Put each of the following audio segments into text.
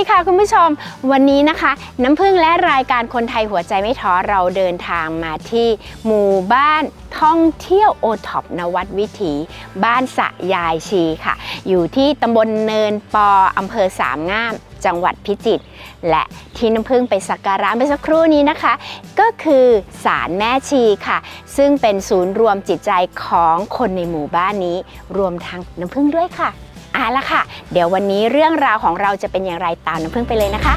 ดีค่ะคุณผู้ชม วันนี้นะคะ น้ำพึ่งและรายการคนไทยหัวใจไม่ท้อเราเดินทางมาที่หมู่บ้านท่องเที่ยวโอท็อปนวัดวิถี บ้านสะยายชีค่ะ อยู่ที่ตำบลเนินปออำเภอสามงามจังหวัดพิจิตรและที่น้ำพึ่งไปสักการะเมื่อสักครู่นี้นะคะ ก็คือศาลแม่ชีค่ะ ซึ่งเป็นศูนย์รวมจิตใจของคนในหมู่บ้านนี้ รวมทั้งน้ำพึ่งด้วยค่ะ เอาละค่ะ เดี๋ยววันนี้เรื่องราวของเราจะเป็นอย่างไรตามน้ำพึ่งไปเลยนะคะ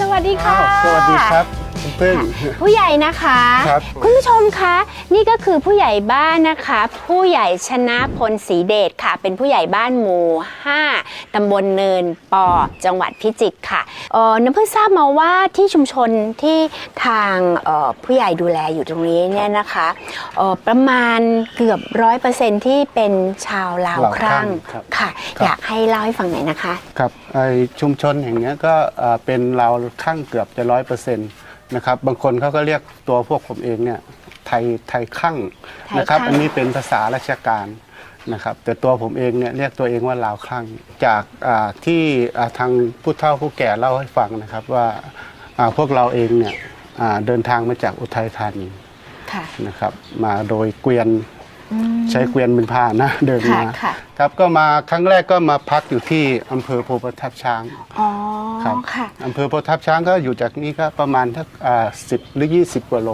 สวัสดีค่ะ อ้าวสวัสดีครับคุณ พึ่ง ผู้ใหญ่นะคะครับ ณผู้ชมคะนี่ก็คือผู้ใหญ่บ้านนะคะ ผู้ใหญ่ชนะพลศรีเดชค่ะ เป็นผู้ใหญ่บ้านหมู่ 5ตำบลเนินปอจังหวัดพิจิตรค่ะเออน้ำเพิ่งทราบมาว่าที่ชุมชนที่ทางเอ่อผู้ใหญ่ดูแลอยู่ตรงนี้เนี่ยนะคะเอ่อประมาณเกือบร้อยเปอร์เซ็นที่เป็นชาวลาวลาวครั่งครั่งครับค่ะ ครับ อยากให้เล่าให้ฟังหน่อยนะคะ ครับไอชุมชนแห่งเนี้ยก็เอ่อเป็นเราข้างเกือบจะร้อยเปอร์เซ็นต์ นะครับบางคนเขาก็เรียกตัวพวกผมเองเนี่ยไทยไทยข้างไทยนะครับคั่งอันนี้เป็นภาษาราชการนะครับแต่ตัวผมเองเนี่ยเรียกตัวเองว่าลาวข้างจากอ่าที่อ่าทางผู้เฒ่าผู้แก่เล่าให้ฟังนะครับว่าอ่าพวกเราเองเนี่ยอ่าเดินทางมาจากอุทัยธานีค่ะนะครับมาโดยเกวียนอืม ใช้เกวียนเป็นพาหนะเดินค่ะมาค่ะ ครับก็มาครั้งแรกก็มาพักอยู่ที่อำเภอโพธิ์ประทับช้างอ๋อครับค่ะอำเภอโพธิ์ประทับช้างก็อยู่จากนี้ก็ประมาณทักสิบหรือ 20กว่าโล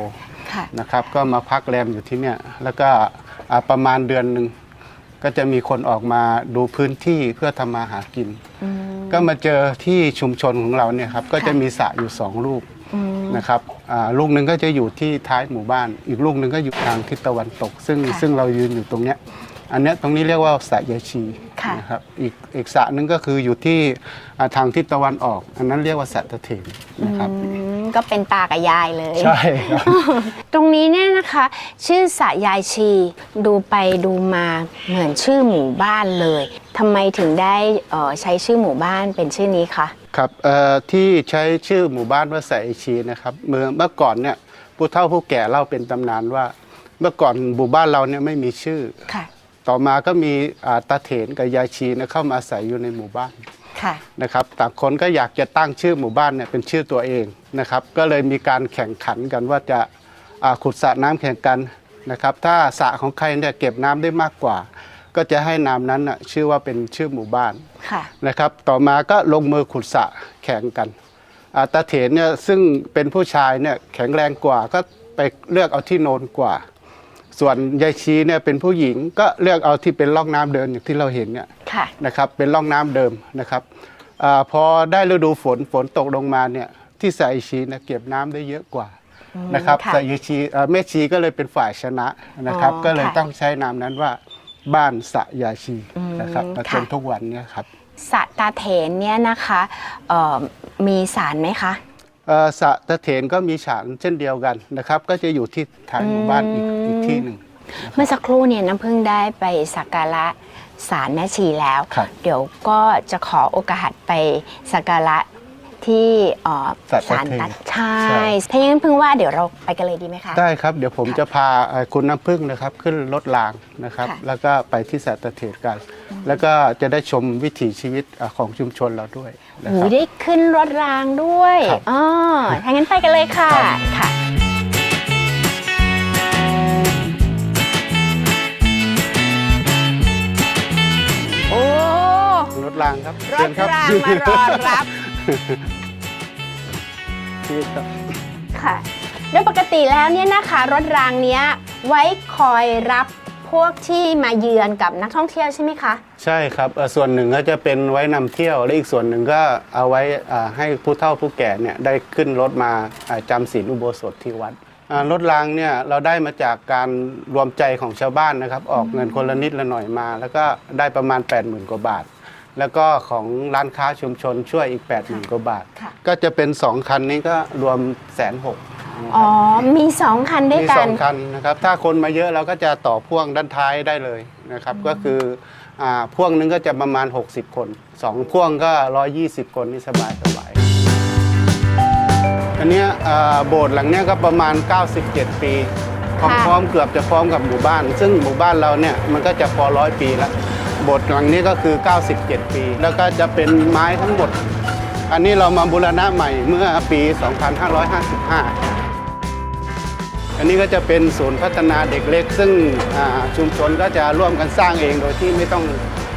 ค่ะ นะครับก็มาพักแรมอยู่ที่เนี่ยแล้วก็อ่าประมาณเดือนหนึ่งก็จะมีคนออกมาดูพื้นที่เพื่อทำมาหากินอืมก็มาเจอที่ชุมชนของเราเนี่ยครับก็จะค่ะมีสระอยู่สองลูกอืม นะครับอ่าลูกหนึ่งก็จะอยู่ที่ท้ายหมู่บ้าน อีกลูกหนึ่งก็อยู่ทางทิศตะวันตก ซึ่งค่ะซึ่งเรายืนอยู่ตรงเนี้ยอันเนี้ยตรงนี้เรียกว่าสระยายชีค่ะนะครับอีกอีกสระหนึ่งก็คืออยู่ที่อ่าทางทิศตะวันออก อันนั้นเรียกว่าสระตะเถนนะครับอืม ก็เป็นตากับยายเลย ใช่ครับ ตรงนี้เนี่ยนะคะ ชื่อสะยายชี ดูไปดูมาเหมือนชื่อหมู่บ้านเลยทำไมถึงได้เอ่อใช้ชื่อหมู่บ้านเป็นชื่อนี้คะครับเอ่อที่ใช้ชื่อหมู่บ้านว่าสระยายชีนะครับเมื่อเมื่อก่อนเนี่ยผู้เฒ่าผู้แก่เล่าเป็นตำนานว่า เมื่อก่อนหมู่บ้านเราเนี่ยไม่มีชื่อ ค่ะ ต่อมาก็มีอ่าตาเถนกับยายชีเนี่ยเข้ามาอาศัยอยู่ในหมู่บ้านค่ะ นะครับต่างคนก็อยากจะตั้งชื่อหมู่บ้านเนี่ยเป็นชื่อตัวเองนะครับก็เลยมีการแข่งขันกันว่าจะอ่าขุดสระน้ำแข่งกันนะครับถ้าสระของใครเนี่ยเก็บน้ำได้มากกว่า ก็จะให้นามนั้นน่ะชื่อว่าเป็นชื่อหมู่บ้านค่ะนะครับต่อมาก็ลงมือขุดสระแข่งกันอ่าตาเถนเนี่ยซึ่งเป็นผู้ชายเนี่ยแข็งแรงกว่าก็ไปเลือกเอาที่โนนกว่า ส่วนยายชีเนี่ยเป็นผู้หญิงก็เลือกเอาที่เป็นร่องน้ำเดินอย่างที่เราเห็นเนี่ยค่ะนะครับเป็นร่องน้ำเดิมนะครับอาพอได้ฤดูฝนฝนตกลงมาเนี่ยที่สายชีนะเก็บน้ำได้เยอะกว่าอืมนะครับค่ะสายชีเอ่อแม่ชีก็เลยเป็นฝ่ายชนะนะครับอ๋อก็เลยค่ะต้องใช้นามนั้นว่าบ้านสะยาชีอืมนะครับมาจค่ะนทุกวันเนี้ครับสะตาเถนเนี่ยนะคะเอ่อมีสารไหมคะ เอ่อสะตะเถนก็มีฉานเช่นเดียวกันนะครับ ก็จะอยู่ที่ท้ายหมู่บ้านอีกอืมอีกที่หนึ่ง เมื่อสักครู่เนี่ยน้ำพึ่งได้ไปสักการะศาลแม่ชีแล้ว ครับ เดี๋ยวก็จะขอโอกาสไปสักการะ ที่เอ่อสัตศาลเถนตัดใช่ใช่ ถ้าอย่างนั้นพึ่งว่าเดี๋ยวเราไปกันเลยดีไหมคะ ได้ครับ เดี๋ยวผมจะพาเอ่อคุณน้ำพึ่งนะครับ ขึ้นรถรางนะครับ ค่ะ แล้วก็ไปที่สัตเถนกัน แล้วก็จะได้ชมวิถีชีวิตเอ่อของชุมชนเราด้วยนะหูครับ ได้ขึ้นรถรางด้วยครับ อ๋อถ้างั้นไปกันเลยค่ะครับค่ะ โอ้ รถรางครับรเชิถญคบ รางมารอรับ ชีวิตครับค่ะ โดยปกติแล้วเนี่ยนะคะรถรางเนี้ยไว้คอยรับพวกที่มาเยือนกับนักท่องเที่ยวใช่ไหมคะ ใช่ครับเอ่อส่วนหนึ่งก็จะเป็นไว้นำเที่ยว และอีกส่วนหนึ่งก็เอาไว้อ่าให้ผู้เฒ่าผู้แก่เนี่ยได้ขึ้นรถมาอ่าจำศีลอุโบสถที่วัดอ่ารถรางเนี่ยเราได้มาจากการรวมใจของชาวบ้านนะครับ ออกเงินคนละนิดละหน่อยมา แล้วก็ได้ประมาณ 8 0,000 กว่าบาท แล้วก็ของร้านค้าชุมชนช่วยอีก8 0,000กว่าบาท ค่ะ ก็จะเป็น 2 คันนี้ก็รวมแสนหกอ๋อ มีสองคันด้วยมีกัสน องคันนะครับ ถ้าคนมาเยอะเราก็จะต่อพ่วงด้านท้ายได้เลยนะครับ ก็คืออ่าพ่วงหนึงก็จะประมาณ 60 คน 2 พ่วงก็ 120 คนนี่สบายสบายอันเนี้ยเอ่อโบสถ์หลังเนี้ยก็ประมาณ 97 ปีพค่ะร้อมๆเกือบจะพร้อมกับหมู่บ้าน ซึ่งหมู่บ้านเราเนี่ยมันก็จะพอร้อยปีแล้วโบสถ์หลังนี้ก็คือ 97 ปี แล้วก็จะเป็นไม้ทั้งหมด อันนี้เรามาบูรณะใหม่เมื่อปี 2555 อันนี้ก็จะเป็นศูนย์พัฒนาเด็กเล็ก ซึ่งชุมชนก็จะร่วมกันสร้างเองโดยที่ไม่ต้อง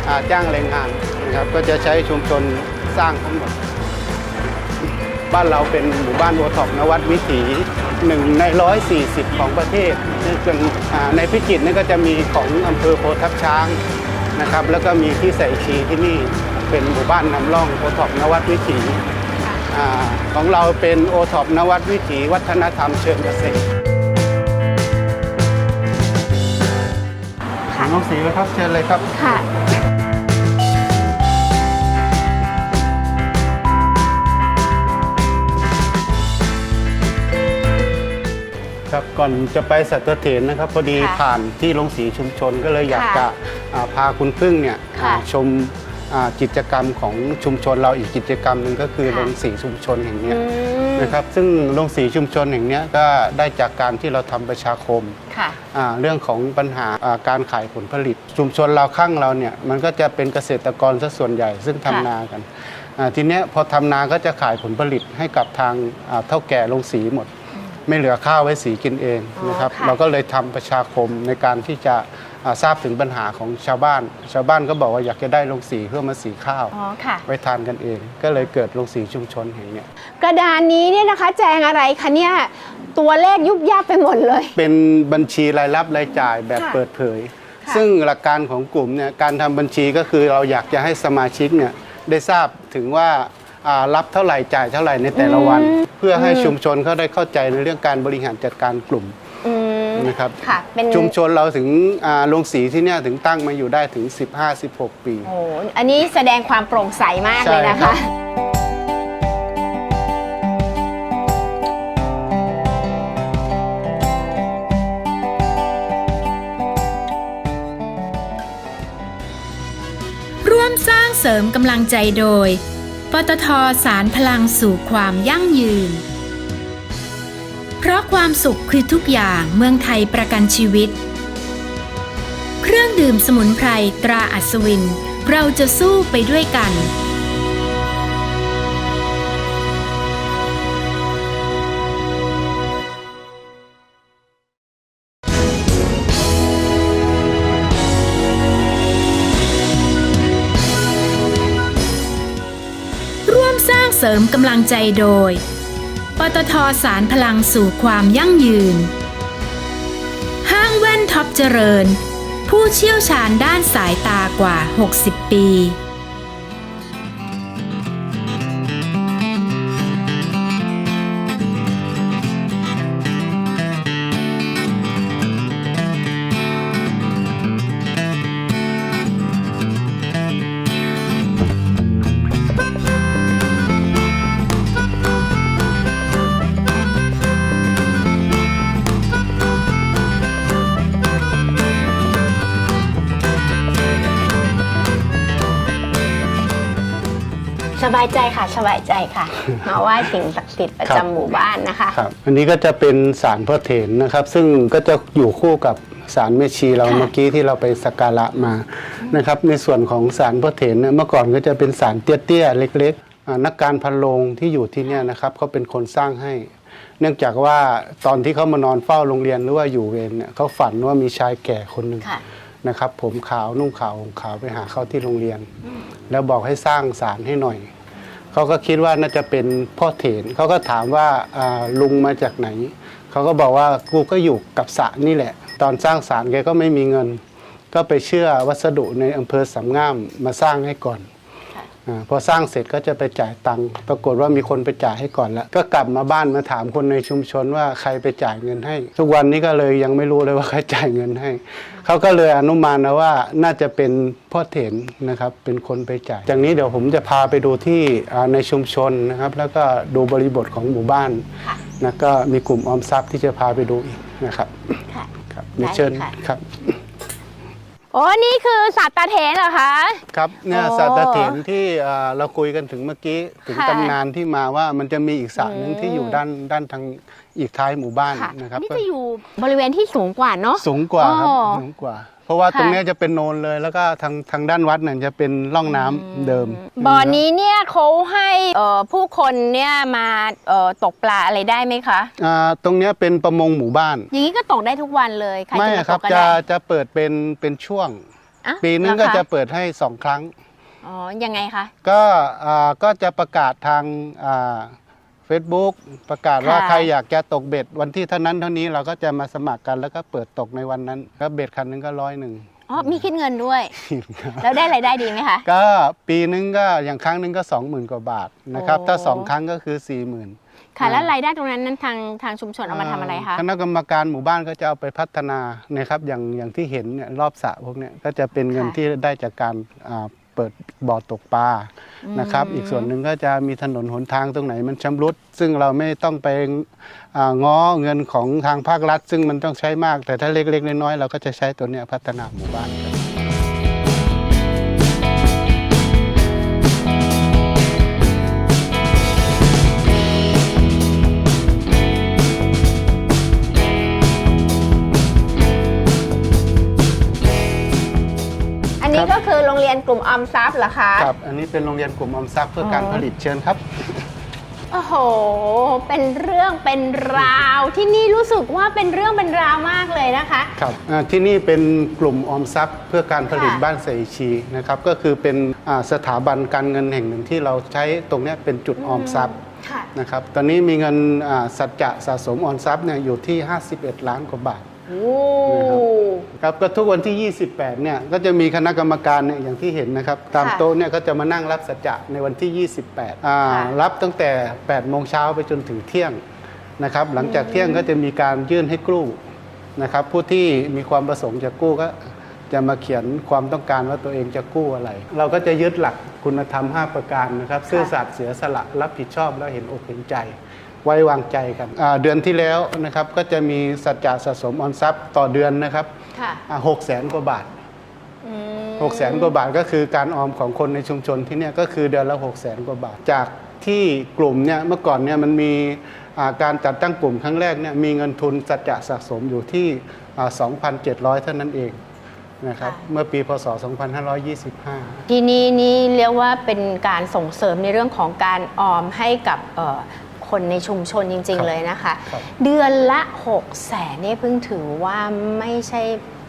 อจ้างแรงงานนะครับ ก็จะใช้ชุมชนสร้างทั้งหมด บ้านเราเป็นหมู่บ้านโอท็อปนวัดวิถีหนึ่งใน 140 ของประเทศในพิจิตรนี่ก็จะมีของอำเภอโพทับช้าง นะครับ แล้วก็มีที่ใส่ชีที่นี่เป็นหมู่บ้านนำร่องโอท็อปนวัดวิถีอาของเราเป็นโอท็อปนวัดวิถีวัฒนธรรมเชิงเกษตรน้องสีเลยครับเชิญเลยครับค่ะครับก่อนจะไปสัตเถนนะครับพอดีค่ะผ่านที่โรงสีชุมชนก็เลยอยากค่ะจะอ่า พาคุณพึ่งเนี่ยค่ะอ่าชมอ่ากิจกรรมของชุมชนเราอีกกิจกรรมหนึ่งก็คือค่ะ โรงสีชุมชนแห่งเนี้ยอืมนะครับซึ่งโรงสีชุมชนแห่งเนี้ยก็ได้จากการที่เราทำประชาคม ค่ะ อ่าเรื่องของปัญหาอ่าการขายผลผลิต ชุมชนเราข้างเราเนี่ยมันก็จะเป็นเกษตรกรซะส่วนใหญ่ซึ่งทำค่ะ นากันอ่าทีเนี้ยพอทำนาก็จะขายผลผลิตให้กับทางอ่าเท่าแก่โรงสีหมด ไม่เหลือข้าวไว้สีกินเองอ๋อนะครับค่ะ เราก็เลยทำประชาคมในการที่จะอ่า ทราบถึงปัญหาของชาวบ้าน ชาวบ้านก็บอกว่าอยากจะได้โรงสีเพื่อมาสีข้าวอ๋อค่ะ ไว้ทานกันเอง ก็เลยเกิดโรงสีชุมชนแห่งเนี้ยกระดานนี้เนี่ยนะคะ แจงอะไรคะเนี่ยตัวเลขยุบยับไปหมดเลย เป็นบัญชีรายรับรายจ่ายแบบค่ะเปิดเผย ค่ะ ซึ่งหลักการของกลุ่มเนี่ยการทำบัญชีก็คือเราอยากจะให้สมาชิกเนี่ยได้ทราบถึงว่าอ่ารับเท่าไหร่จ่ายเท่าไหร่ในแต่ละวัน เพื่อให้ชุมชนเขาได้เข้าใจในเรื่องการบริหารจัดการกลุ่มอืม นะครับ ค่ะ เป็นชุมชนเราถึงอ่าโรงสีที่เนี่ยถึงตั้งมาอยู่ได้ถึง 15-16 ปี โอ้โหอันนี้แสดงความโปร่งใสมากใช่เลยนะครัคะ บ ร่วมสร้างเสริมกำลังใจโดย ปตทสารพลังสู่ความยั่งยืน เพราะความสุขคือทุกอย่างเมืองไทยประกันชีวิต เครื่องดื่มสมุนไพรตราอัศวิน เราจะสู้ไปด้วยกัน ร่วมสร้างเสริมกำลังใจโดย ตทสารพลังสู่ความยั่งยืน ห้างแว่นท็อปเจริญ ผู้เชี่ยวชาญด้านสายตากว่า 60 ปีายใจค่ะสบายใจค่ะ มาไหว้สิ่งศักดิ์สิทธิ์ประครับจำหมู่บ้านนะคะครับอันนี้ก็จะเป็นสารพ่อเถนนะครับ ซึ่งก็จะอยู่คู่กับสารแม่ชีเราค่ะเมื่อกี้ที่เราไปสักการะมานะครับ ในส่วนของสารพ่อเถนเนี่ยเมื่อก่อนก็จะเป็นสารเตี้ยๆเล็กๆอ่านักการพันโรงที่อยู่ที่เนี่ยนะครับเขาเป็นคนสร้างให้ เนื่องจากว่าตอนที่เขามานอนเฝ้าโรงเรียนหรือว่าอยู่เวรเนี่ยเขาฝันว่ามีชายแก่คนหนึ่งค่ะนะครับ ผมขาวนุ่งขาวห่มขาวไปหาเขาที่โรงเรียน แล้วบอกให้สร้างสารให้หน่อย เขาก็คิดว่าน่าจะเป็นพ่อเถนเขาก็ถามว่าลุงมาจากไหน เขาก็บอกว่ากูก็อยู่กับสระนี่แหละ ตอนสร้างสารแกก็ไม่มีเงิน ก็ไปเชื่อวัสดุในอำเภอสำงามมาสร้างให้ก่อน พอสร้างเสร็จก็จะไปจ่ายตังค์ปรากฏว่ามีคนไปจ่ายให้ก่อนแล้ว ก็กลับมาบ้านมาถามคนในชุมชนว่าใครไปจ่ายเงินให้ ทุกวันนี้ก็เลยยังไม่รู้เลยว่าใครจ่ายเงินให้ เขาก็เลยอนุมานนะว่าน่าจะเป็นพ่อเถนนะครับเป็นคนไปจ่ายจากนี้เดี๋ยวผมจะพาไปดูที่อ่าในชุมชนนะครับ แล้วก็ดูบริบทของหมู่บ้านค่ะนะก็มีกลุ่มออมทรัพย์ที่จะพาไปดูอีกนะครับค่ะครับได้เชิญค่ะครับ โอ้นี่คือสัตว์ตาเถนเหรอคะ ครับเนี่ยโอ้สัตเถนที่เอ่อเราคุยกันถึงเมื่อกี้ถึงค่ะ ตำนานที่มาว่ามันจะมีอีกสระหนึ่งอืมที่อยู่ด้านด้านทางอีกท้ายหมู่บ้านค่ะนะครับนี่จะอยู่บริเวณที่สูงกว่าเนาะสูงกว่าครับอ๋อ สูงกว่า เพราะว่าค่ะตรงเนี้ยจะเป็นโนนเลย แล้วก็ทางทางด้านวัดเนี่ยจะเป็นร่องน้ำเดิมบ่อนี้เนี่ยเขาให้เอ่อผู้คนเนี่ยมาเอ่อตกปลาอะไรได้ไหมคะ อ่าตรงเนี้ยเป็นประมงหมู่บ้าน อย่างนี้ก็ตกได้ทุกวันเลยใครไม่จะมาคตรับกก็จะได้จะเปิดเป็นเป็นช่วง อะปีนึงเหรก็อคจะเปิดให้สองครั้ง อ๋อยังไงคะก็อ่าก็จะประกาศทางเฟ ซบุ๊กประกาศว่าค่ะ ใครอยากจะตกเบ็ด วันที่เท่านั้นเท่านี้เราก็จะมาสมัครกันแล้วก็เปิดตกในวันนั้นก็เบ็ดคันหนึงก็ร้อยหนึ่ง อ๋อมีคิดเงินด้วย แล้วได้รายได้ดีไหมคะ ก็ปีนึงก็อย่างครั้งหนึงก็ 20,000 กว่าบาทนะครับโอ้ถ้า2ครั้งก็คือ 40,000ค่ะแล้วรายได้ตรงนั้นนั้นทางทางชุมชนเอามาทำอะไรคะคณะกรรมการหมู่บ้านก็จะเอาไปพัฒนานะครับอย่างอย่างที่เห็นเนี่ยรอบสระพวกเนี้ยก็จะเป็นเงินค่ะที่ได้จากการอ่า เปิดบ่อตกปลานะครับอืมอีกส่วนหนึ่งก็จะมีถนนหนทางตรงไหนมันชำรุด ซึ่งเราไม่ต้องไปอ่าง้อเงินของทางภาครัฐ ซึ่งมันต้องใช้มากแต่ถ้าเล็กๆน้อยๆเราก็จะใช้ตัวเนี้ยพัฒนาหมู่บ้านครับอัน กลุ่มออมทรัพย์เหรอคะ ครับ อันนี้เป็นโรงเรียนกลุ่มออมทรัพย์เพื่อการอ๋อผลิตเชิญครับ โอ้โห เป็นเรื่องเป็นราว ที่นี่รู้สึกว่าเป็นเรื่องเป็นราวมากเลยนะคะ ครับอ่าที่นี่เป็นกลุ่มออมทรัพย์ เพื่อการผลิตค่ะ บ้านเสรีชีนะครับ ก็คือเป็นอ่าสถาบันการเงินแห่งหนึ่งที่เราใช้ตรงเนี้ยเป็นจุดออมทรัพย์ค่ะ นะครับ ตอนนี้มีเงินอ่าสัจจะสะสมออมทรัพย์เนี่ยอยู่ที่ 51 ล้านกว่าบาท โอ้ครับก็ทุกวันที่ 28 เนี่ยก็จะมีคณะกรรมการเนี่ยอย่างที่เห็นนะครับ ตามค่ะโต๊ะเนี่ยก็จะมานั่งรับสัจจะในวันที่ 28อ่าค่ะรับตั้งแต่ 8 โมงเช้าไปจนถึงเที่ยงนะครับหลังจากเที่ยงก็จะมีการยื่นให้กู้นะครับผู้ที่มีความประสงค์จะกู้ก็จะมาเขียนความต้องการว่าตัวเองจะกู้อะไร เราก็จะยึดหลักคุณธรรม 5 ประการนะครับ ซื่อสัตย์เสียสละรับผิดชอบและเห็นอกเห็นใจ ไว้วางใจกันอ่าเดือนที่แล้วนะครับก็จะมีสัจจะสะสมออมทรัพย์ต่อเดือนนะครับค่ะหกแสนกว่าบาทอืมหกแสนกว่าบาทก็คือการออมของคนในชุมชนที่เนี่ยก็คือเดือนละหกแสนกว่าบาท จากที่กลุ่มเนี่ยเมื่อก่อนเนี่ยมันมีอ่าการจัดตั้งกลุ่มครั้งแรกเนี่ยมีเงินทุนสัจจะสะสมอยู่ที่อ่า2,700 เท่านั้นเองนะครับค่ะเมื่อปีพศ 2525 ที่นี่นี่เรียกว่าเป็นการส่งเสริมในเรื่องของการออมให้กับเอ่อ คนในชุมชนจริงครัๆบเลยนะคะครับเดือนละ6กแสนนี่เพิ่งถือว่าไม่ใช่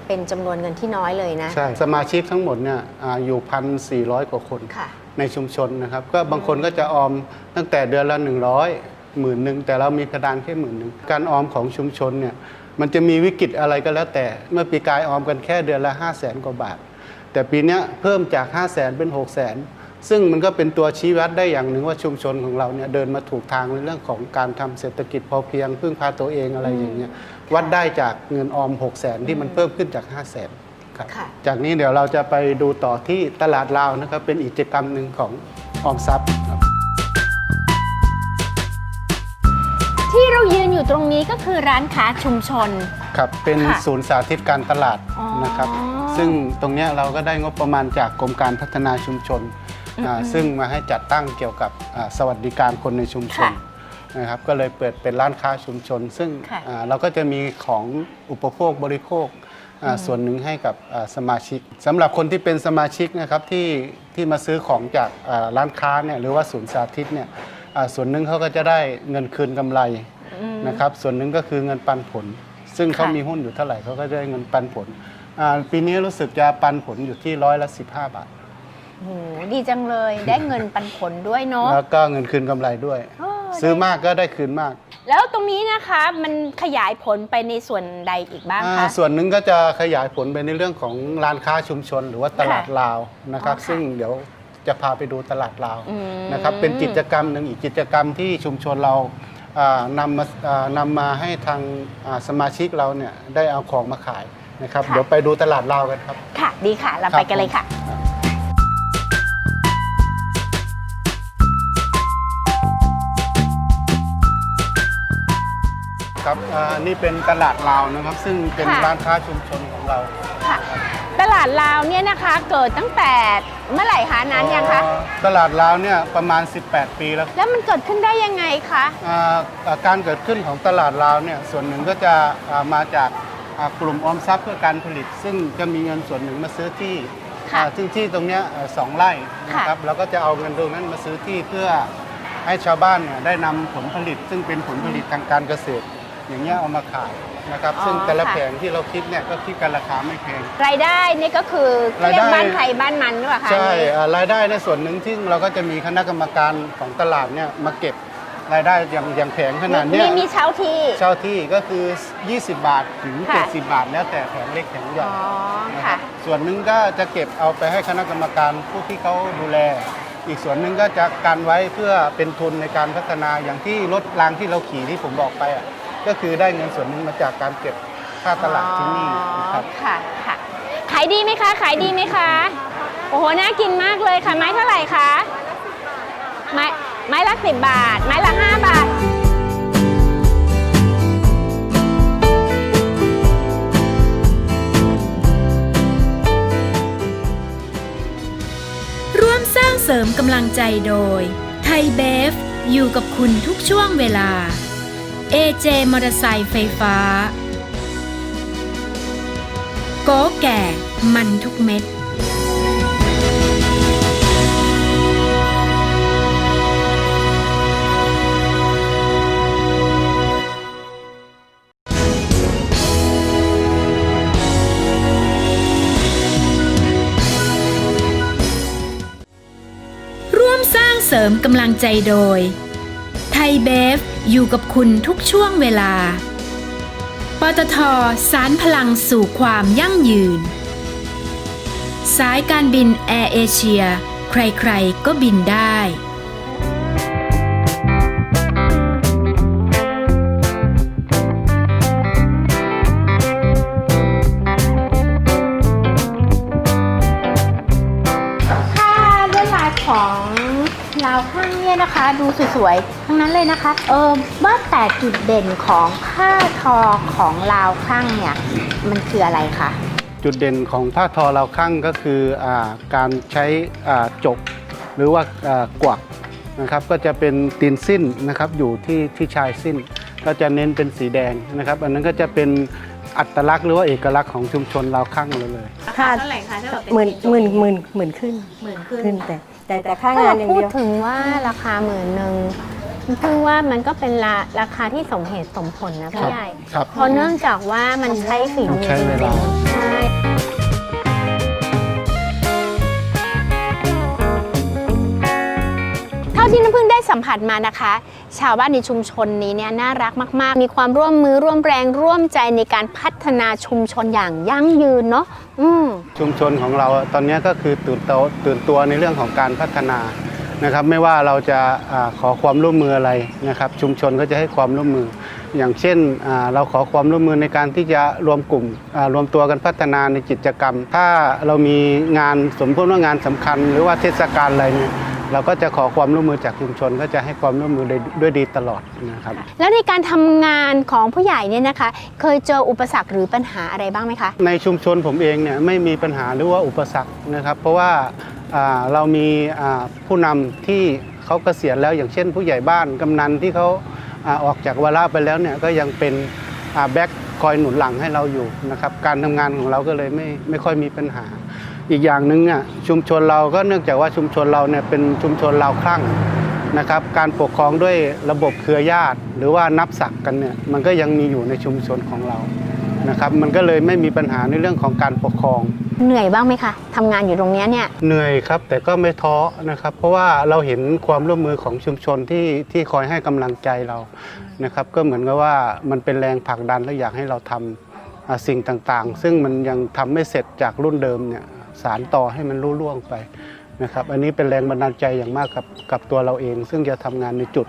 เป็นจำนวนเงินที่น้อยเลยนะ ใช่ สมาชิกทั้งหมดเนี่ยอาอยู่1,400กว่าคนค่ะในชุมชนนะครับ ก็บางคนก็จะออมตั้งแต่เดือนละ100หมื่นหนึ่งแต่เรามีกระดานแค่หมื่นหนึ่งการออมของชุมชนเนี่ยมันจะมีวิกฤตอะไรก็แล้วแต่ เมื่อปีกายออมกันแค่เดือนละ5 0 0แสนกว่าบาท แต่ปีเนี้ยเพิ่มจาก5 0 0แสนเป็น6 0แสน ซึ่งมันก็เป็นตัวชี้วัดได้อย่างหนึ่งว่าชุมชนของเราเนี่ยเดินมาถูกทางในเรื่องของการทำเศรษฐกิจพอเพียงพึ่งพาตัวเองอะไรอย่างเงี้ยวัดได้จากเงินออม 6 0แสนที่มันเพิ่มขึ้นจาก 5 0 0แสนครับค่ะจากนี้เดี๋ยวเราจะไปดูต่อที่ตลาดลาวนะครับเป็นอีกกิจกรรมหนึ่งของออมทรัพย์ครับที่เรายืนอยู่ตรงนี้ก็คือร้านค้าชุมชน ครับ เป็นค่ะ ศูนย์สาธิตการตลาดอ๋อนะครับ ซึ่งตรงเนี้ยเราก็ได้งบประมาณจากกรมการพัฒนาชุมชน อ่าซึ่งมาให้จัดตั้งเกี่ยวกับอ่าสวัสดิการคนในชุมชนค่ะนะครับก็เลยเปิดเป็นร้านค้าชุมชน ซึ่งค่ะอ่าเราก็จะมีของอุปโภคบริโภคอ่าส่วนหนึ่งให้กับอ่าสมาชิกสำหรับคนที่เป็นสมาชิกนะครับที่ที่มาซื้อของจากอ่าร้านค้าเนี่ยหรือว่าศูนย์สาธิตเนี่ยอ่าส่วนหนึ่งเขาก็จะได้เงินคืนกำไรนะครับส่วนหนึ่งก็คือเงินปันผล ซึ่งเขาค่ะ มีหุ้นอยู่เท่าไหร่เขาก็ได้เงินปันผลอ่าปีนี้รู้สึกจะปันผลอยู่ที่ร้อยละ 15 บาท โอ้โหดีจังเลยได้เงินปันผลด้วยเนาะแล้วก็เงินคืนกำไรด้วยโอ้ซื้อมากก็ได้คืนมากแล้วตรงนี้นะคะมันขยายผลไปในส่วนใดอีกบ้างอ่าคะ ส่วนหนึ่งก็จะขยายผลไปในเรื่องของร้านค้าชุมชน หรือว่าตลาดค่ะลาวนะครับ อ๋อค่ะซึ่งเดี๋ยวจะพาไปดูตลาดลาวอืม นะครับ เป็นกิจกรรมหนึ่งอีกกิจกรรมที่ชุมชนเราอ่านำมาอ่านำมาให้ทางอ่าสมาชิกเราเนี่ยได้เอาของมาขายนะครับค่ะเดี๋ยวไปดูตลาดลาวกันครับ ค่ะ ดีค่ะ เราครับไปกันเลยค่ะ ครับ อ่านี่เป็นตลาดลาวนะครับ ซึ่งเป็นค่ะ ร้านค้าชุมชนของเราค่ะ ตลาดลาวเนี่ยนะคะเกิดตั้งแต่เมื่อไหร่คะนานยังคะ เอ่อตลาดลาวเนี่ยประมาณ 18 ปีแล้วแล้วมันเกิดขึ้นได้ยังไงคะ อ่าอ่าการเกิดขึ้นของตลาดลาวเนี่ยส่วนหนึ่งก็จะอ่ามาจากอ่ากลุ่มออมทรัพย์เพื่อการผลิต ซึ่งจะมีเงินส่วนหนึ่งมาซื้อที่ค่ะอ่าซึ่งที่ตรงเนี้ยเอ่อสองไร่นะครับเราก็จะเอาเงินตรงนั้นมาซื้อที่เพื่อให้ชาวบ้านเนี่ยได้นำผลผลิต ซึ่งเป็นผลผลิตทางการเกษตร อย่างเงี้ยเอามาขายนะครับอ๋อซึ่งแต่ละค่ะแผงที่เราคิดเนี่ยก็คิดกันราคาไม่แพง รายได้นี่ก็คือรายได้ เรียกบ้านใครบ้านมันหรือเปล่าคะใช่อ่ารายได้ในส่วนหนึ่งที่เราก็จะมีคณะกรรมการของตลาดเนี่ยมาเก็บรายได้อย่างอย่างแผงขนาดมีเนี้ย มีเช่าที่ เช่าที่ก็คือ 20 บาทถึง ค่ะ 70 บาท แล้วแต่แผงเล็กแผงใหญ่อ๋อนะคค่ะรับส่วนหนึ่งก็จะเก็บเอาไปให้คณะกรรมการผู้ที่เขาดูแล อีกส่วนหนึ่งก็จะกันไว้เพื่อเป็นทุนในการพัฒนาอย่างที่รถรางที่เราขี่ที่ผมบอกไปอะ ก็คือได้เงินส่วนหนึ่งมาจากการเก็บค่าตลาดที่นี่นะครับ อ๋อค่ะค่ะขายดีไหมคะ ขายดีไหมคะ โอ้โห น่ากินมากเลยค่ะ ไม้เท่าไหร่คะ ไม้ไม้ละสิบบาท ไม้ละห้าบาท ร่วมสร้างเสริมกำลังใจโดย ไทยเบฟ อยู่กับคุณทุกช่วงเวลา AJ มอเตอร์ไซค์ไฟฟ้า โกแก่มันทุกเม็ดร่วมสร้างเสริมกำลังใจโดย ยเบฟ อยู่กับคุณทุกช่วงเวลา ปตทสารพลังสู่ความยั่งยืน สายการบินแอร์เอเชีย ใครๆ ก็บินได้ ดูสวยๆ ทั้งนั้นเลยนะคะ เออว่าแต่จุดเด่นของผ้าทอของราวข้างเนี่ย มันคืออะไรคะจุดเด่นของผ้าทอเราวข้างก็คืออาการใช้อ่าจกหรือว่าอ่ากวักนะครับก็จะเป็นตีนสิ้นนะครับอยู่ที่ที่ชายสิ้น ก็จะเน้นเป็นสีแดงนะครับ อันนั้นก็จะเป็น อัตลักษณ์หรือว่าเอกลักษณ์ของชุมชนเราวข้างเราเลยค่ะเท่าไหร่คะถ้าแบบเป็นหมื่นสีหมื่นหมื่นหมื่นขึ้นหมื่นขึ้น ขึ้นแต่แต่แต่ค่าถ้างานเราอย่างพูดเดียว ถึงว่าราคาหมื่นหนึ่งเพิ่งว่ามันก็เป็นราราคาที่สมเหตุสมผลนะครัพี่บใหญ่ ครับเพราะเนื่องจากว่ามันใช้ฝีมือใช้เวลาใช่เท่ ที่น้ำพึ่งได้สัมผัสมานะคะ ชาวบ้านในชุมชนนี้เนี่ยน่ารักมาก ๆ มีความร่วมมือร่วมแรงร่วมใจในการพัฒนาชุมชนอย่างยั่งยืนเนาะอืมชุมชนของเราตอนนี้ก็คือตื่นตัวตื่นตัวในเรื่องของการพัฒนานะครับไม่ว่าเราจะอาขอความร่วมมืออะไรนะครับ ชุมชนก็จะให้ความร่วมมือ อย่างเช่นอ่าเราขอความร่วมมือในการที่จะรวมกลุ่มอ่ารวมตัวกันพัฒนาในกิจกรรม ถ้าเรามีงานสมมติว่างานสำคัญ หรือว่าเทศกาลอะไรเนี่ย เราก็จะขอความร่วมมือจากชุมชน ก็จะให้ความร่วมมือได้ด้วยดีตลอดนะครับ แล้วในการทำงานของผู้ใหญ่เนี่ยนะคะ เคยเจออุปสรรคหรือปัญหาอะไรบ้างไหมคะ ในชุมชนผมเองเนี่ยไม่มีปัญหาหรือว่าอุปสรรคนะครับ เพราะว่าอ่าเรามีอ่าผู้นำที่เขาเกษียณแล้วอย่างเช่น ผู้ใหญ่บ้านกำนันที่เขาอ่าออกจากวาระไปแล้วเนี่ยก็ยังเป็นแบ็คคอยหนุนหลังให้เราอยู่นะครับการทำงานของเราก็เลยไม่ไม่ค่อยมีปัญหา อีกอย่างหนึ่งอะชุมชนเราก็เนื่องจากว่าชุมชนเราเนี่ยเป็นชุมชนลาวคลั่งนะครับ การปกครองด้วยระบบเครือญาติ หรือว่านับศักดิ์กันเนี่ยมันก็ยังมีอยู่ในชุมชนของเรานะครับ มันก็เลยไม่มีปัญหาในเรื่องของการปกครอง เหนื่อยบ้างไหมคะทำงานอยู่ตรงเนี้ยเนี่ยเหนื่อยครับแต่ก็ไม่ท้อนะครับ เพราะว่าเราเห็นความร่วมมือของชุมชนที่ที่คอยให้กำลังใจเรานะครับ ก็เหมือนกับว่ามันเป็นแรงผลักดันและอยากให้เราทำอ่าสิ่งต่างๆ ซึ่งมันยังทำไม่เสร็จจากรุ่นเดิมเนี่ย สารต่อให้มันรุ่ล่วงไปนะครับอันนี้เป็นแรงบันดาลใจอย่างมากกับกับตัวเราเอง ซึ่งจะทำงานในจุด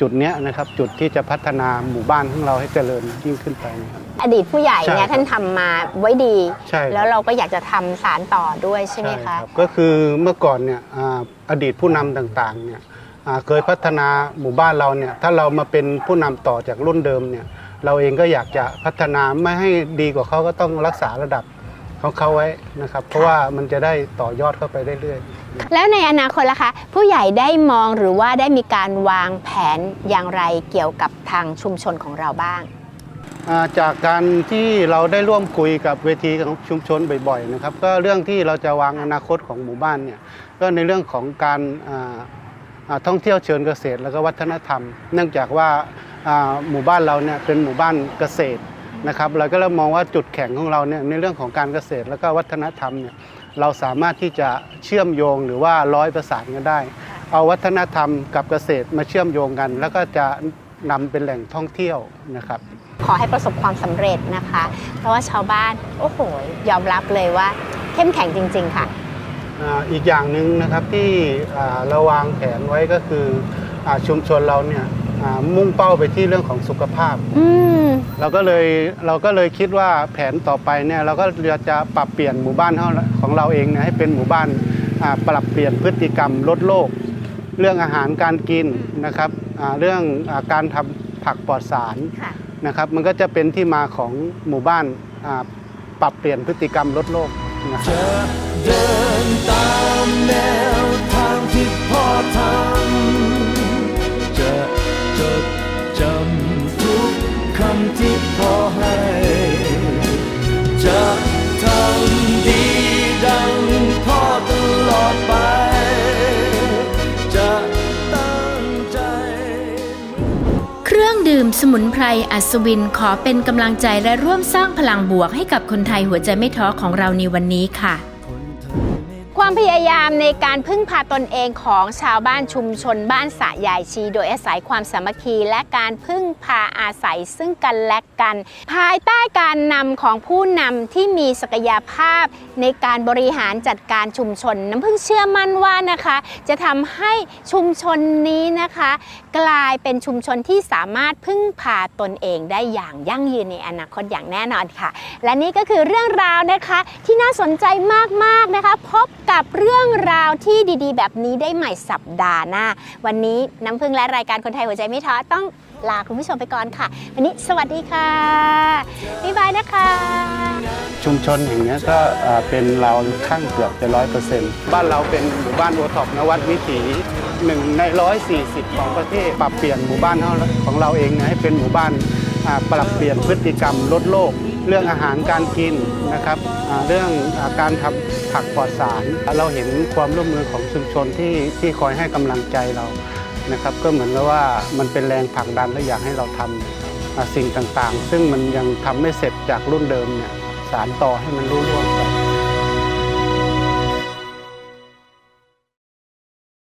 จุดเนี้ยนะครับจุดที่จะพัฒนาหมู่บ้านของเราให้เจริญยิ่งขึ้นไปนะครับ อดีตผู้ใหญ่เนี่ยใช่ครับท่านทำมาไว้ดี ใช่ครับ แล้วเราก็อยากจะทำสารต่อด้วยใช่ไหมคะ รับก็คือเมื่อก่อนเนี่ยอ่าอดีตผู้นำต่างๆเนี่ยอ่าเคยพัฒนาหมู่บ้านเราเนี่ยถ้าเรามาเป็นผู้นำต่อจากรุ่นเดิมเนี่ยเราเองก็อยากจะพัฒนาไม่ให้ดีกว่าเขาก็ต้องรักษาระดับ ของเขาไว้นะครับ เพราะว่ามันจะได้ต่อยอดเข้าไปเรื่อยๆ แล้วในอนาคตล่ะคะ ผู้ใหญ่ได้มองหรือว่าได้มีการวางแผนอย่างไรเกี่ยวกับทางชุมชนของเราบ้างอ่าจากการที่เราได้ร่วมคุยกับเวทีของชุมชนบ่อยๆนะครับ ก็เรื่องที่เราจะวางอนาคตของหมู่บ้านเนี่ยก็ในเรื่องของการอ่าอ่าท่องเที่ยวเชิงเกษตร แล้วก็วัฒนธรรม เนื่องจากว่าอ่าหมู่บ้านเราเนี่ยเป็นหมู่บ้านเกษตร นะครับเราก็เลยมองว่าจุดแข็งของเราเนี่ยในเรื่องของการเกษตรแล้วก็วัฒนธรรมเนี่ยเราสามารถที่จะเชื่อมโยงหรือว่าร้อยประสานกันได้ เอาวัฒนธรรมกับเกษตรมาเชื่อมโยงกัน แล้วก็จะนำเป็นแหล่งท่องเที่ยวนะครับ ขอให้ประสบความสำเร็จนะคะ เพราะว่าชาวบ้านโอ้โหยอมรับเลยว่าเข้มแข็งจริง ๆ ค่ะอ่าอีกอย่างหนึ่งนะครับที่อ่าเราวางแผนไว้ก็คืออาชุมชนเราเนี่ยอ่า มุ่งเป้าไปที่เรื่องของสุขภาพ อืม เราก็เลยเราก็เลยคิดว่าแผนต่อไปเนี่ยเราก็จะปรับเปลี่ยนหมู่บ้านของของเราเองเนี่ยให้เป็นหมู่บ้านอ่าปรับเปลี่ยนพฤติกรรมลดโลก เรื่องอาหารการกินนะครับอ่าเรื่องอาการทำผักปลอดสารค่ะ นะครับมันก็จะเป็นที่มาของหมู่บ้านอ่าปรับเปลี่ยนพฤติกรรมลดโลกนะครับจะเดินตามแนวทางที่พ่อทำ ที่พ่อให้จะทำดีดังพ่อตลอดไป จะตั้งใจ เครื่องดื่มสมุนไพรอัศวินขอเป็นกำลังใจและร่วมสร้างพลังบวกให้กับคนไทยหัวใจไม่ท้อของเราในวันนี้ค่ะ ความพยายามในการพึ่งพาตนเองของชาวบ้านชุมชนบ้านสะยายชี โดยอาศัยความสามัคคีและการพึ่งพาอาศัยซึ่งกันและกัน ภายใต้การนำของผู้นำที่มีศักยภาพในการบริหารจัดการชุมชนน้ำพึ่งเชื่อมั่นว่านะคะ จะทำให้ชุมชนนี้นะคะ กลายเป็นชุมชนที่สามารถพึ่งพาตนเองได้อย่างยั่งยืนในอนาคตอย่างแน่นอนค่ะ และนี่ก็คือเรื่องราวนะคะที่น่าสนใจมากๆนะคะ พบกับเรื่องราวที่ดีๆ แบบนี้ได้ใหม่สัปดาห์หน้า วันนี้น้ำพึ่งและรายการคนไทยหัวใจไม่ท้อต้องลาคุณผู้ชมไปก่อนค่ะ วันนี้สวัสดีค่ะบ๊ายบายนะคะ ชุมชนแห่งเนี้ยก็เอ่อเป็นเราข้างเกือบจะร้อยเปอร์เซ็นต์บ้านเราเป็นหมู่บ้านโอท็อปนวัดวิถี หนึ่งในร้อยสี่สิบของประเทศปรับเปลี่ยนหมู่บ้านของเราเองนี่ยให้เป็นหมู่บ้านปรับเปลี่ยนพฤติกรรมลดโลก เรื่องอาหารการกินนะครับเรื่องอาการทำผักปลอดสาร เราเห็นความร่วมมือของชุมชนที่ที่คอยให้กำลังใจเรานะครับก็เหมือนกับว่ามันเป็นแรงผลักดันและอยากให้เราทำอ่าสิ่งต่างๆ ซึ่งมันยังทำไม่เสร็จจากรุ่นเดิมเนี่ยสารต่อให้มันรุ่ร่วงไป